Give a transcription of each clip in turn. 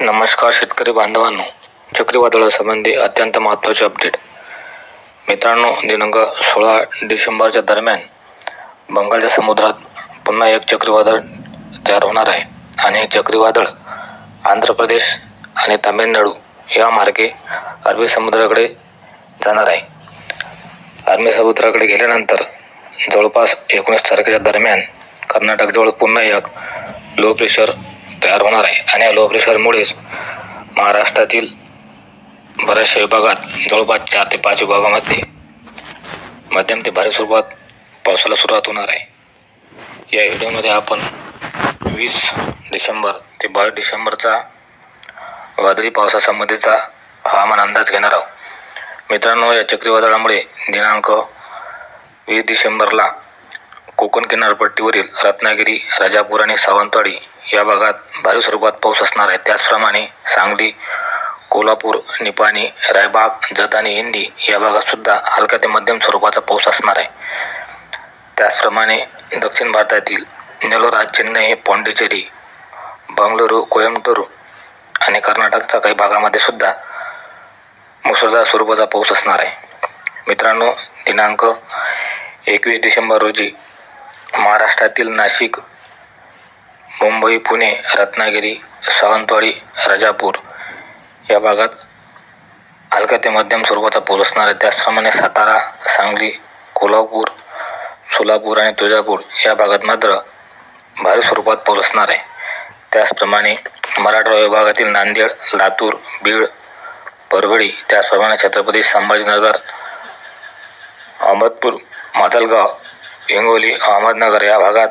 नमस्कार शेतकरी बांधवांनो चक्रीवादळासंबंधी अत्यंत महत्त्वाचे अपडेट मित्रांनो दिनांक सोळा डिसेंबरच्या दरम्यान बंगालच्या समुद्रात पुन्हा एक चक्रीवादळ तयार होणार आहे. आणि हे चक्रीवादळ आंध्र प्रदेश आणि तामिळनाडू या मार्गे अरबी समुद्राकडे जाणार आहे. अरबी समुद्राकडे गेल्यानंतर जवळपास एकोणीस तारखेच्या दरम्यान कर्नाटकजवळ पुन्हा एक लो प्रेशर तयार होणार आहे. आणि या लो प्रेशरमुळेच महाराष्ट्रातील बऱ्याचशा विभागात जवळपास चार ते पाच विभागामध्ये मध्यम ते भारी स्वरूपात पावसाला सुरुवात होणार आहे. या व्हिडिओमध्ये आपण वीस डिसेंबर ते बावीस डिसेंबरचा वादळी पावसासंबंधीचा हवामान अंदाज घेणार आहोत. मित्रांनो या चक्रीवादळामुळे दिनांक वीस डिसेंबरला कोकण किनारपट्टीवरील रत्नागिरी राजापूर आणि सावंतवाडी या भागात भारी स्वरूपात पाऊस असणार आहे. त्याचप्रमाणे सांगली कोल्हापूर निपाणी रायबाग जत आणि हिंदी या भागात सुद्धा हलका ते मध्यम स्वरूपाचा पाऊस असणार आहे. त्याचप्रमाणे दक्षिण भारतातील नेलोरा चेन्नई पॉंडिचेरी बंगळुरू कोयंबटूर आणि कर्नाटकच्या काही भागामध्ये सुद्धा मुसळधार स्वरूपाचा पाऊस असणार आहे. मित्रांनो दिनांक एकवीस डिसेंबर रोजी महाराष्ट्रातील नाशिक मुंबई पुणे रत्नागिरी सावंतवाडी राजापूर या भागात हलका ते मध्यम स्वरूपाचा पाऊस असणार आहे. त्याचप्रमाणे सातारा सांगली कोल्हापूर सोलापूर आणि तुळजापूर या भागात मात्र भारी स्वरूपात पाऊस असणार आहे. त्याचप्रमाणे मराठवाडा विभागातील नांदेड लातूर बीड परभणी त्याचप्रमाणे छत्रपती संभाजीनगर अहमदपूर माजलगाव हिंगोली अहमदनगर या भागात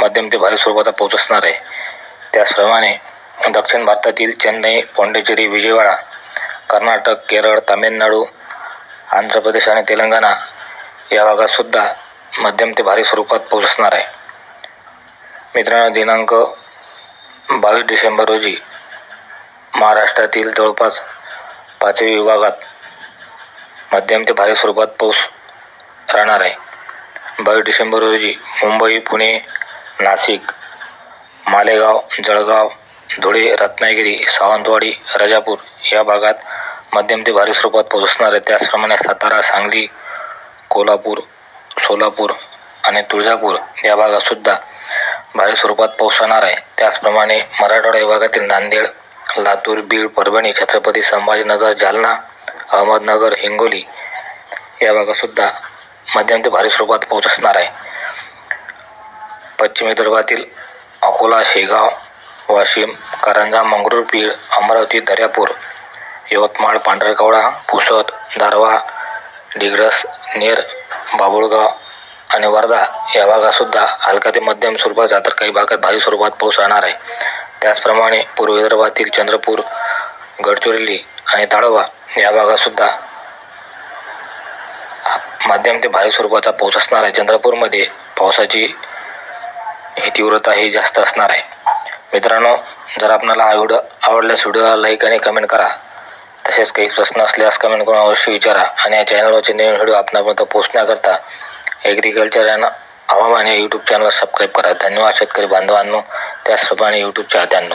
मध्यम ते भारी स्वरूपाचा पाऊस असणार आहे. त्याचप्रमाणे दक्षिण भारतातील चेन्नई पाँडिचेरी विजयवाडा कर्नाटक केरळ तामिळनाडू आंध्र प्रदेश आणि तेलंगणा या भागातसुद्धा मध्यम ते भारी स्वरूपात पाऊस असणार आहे. मित्रांनो दिनांक बावीस डिसेंबर रोजी महाराष्ट्रातील जवळपास पाचवी विभागात मध्यम ते भारी स्वरूपात पाऊस राहणार आहे. बावीस डिसेंबर रोजी मुंबई पुणे नाशिक मालेगाव जळगाव धुळे रत्नागिरी सावंतवाडी राजापूर या भागात मध्यम ते भारी स्वरूपात पोहोचणार आहे. त्याचप्रमाणे सातारा सांगली कोल्हापूर सोलापूर आणि तुळजापूर या भागातसुद्धा भारी स्वरूपात पोहोचणार आहे. त्याचप्रमाणे मराठवाडा विभागातील नांदेड लातूर बीड परभणी छत्रपती संभाजीनगर जालना अहमदनगर हिंगोली या भागातसुद्धा मध्यम ते भारी स्वरूपात पोहोचणार असणार आहे. पश्चिम विदर्भातील अकोला शेगाव वाशिम कारंजा मंगरुळपीर अमरावती दर्यापूर यवतमाळ पांढरकवडा पुसद दारवा डिग्रस नेर बाभुळगाव आणि वर्धा या भागातसुद्धा हलका ते मध्यम स्वरूपाचा तर काही भागात भारी स्वरूपात पाऊस राहणार आहे. त्याचप्रमाणे पूर्व विदर्भातील चंद्रपूर गडचिरोली आणि ताळोबा या भागातसुद्धा मध्यम ते भारी स्वरूपाचा पाऊस असणार आहे. चंद्रपूरमध्ये पावसाची ही तीव्रता ही जास्त असणार आहे. मित्रांनो जर आपणाला हा व्हिडिओ आवडल्यास व्हिडिओला लाईक आणि कमेंट करा. तसेच काही प्रश्न असल्यास कमेंट करून अवश्य विचारा आणि या चॅनलवरचे नवीन व्हिडिओ आपणापर्यंत पोहोचण्याकरता ॲग्रिकल्चर आणि हवामान या यूट्यूब चॅनलला सबस्क्राईब करा. धन्यवाद शेतकरी बांधवांनो. त्याचप्रमाणे यूट्यूब चाहत्यांनो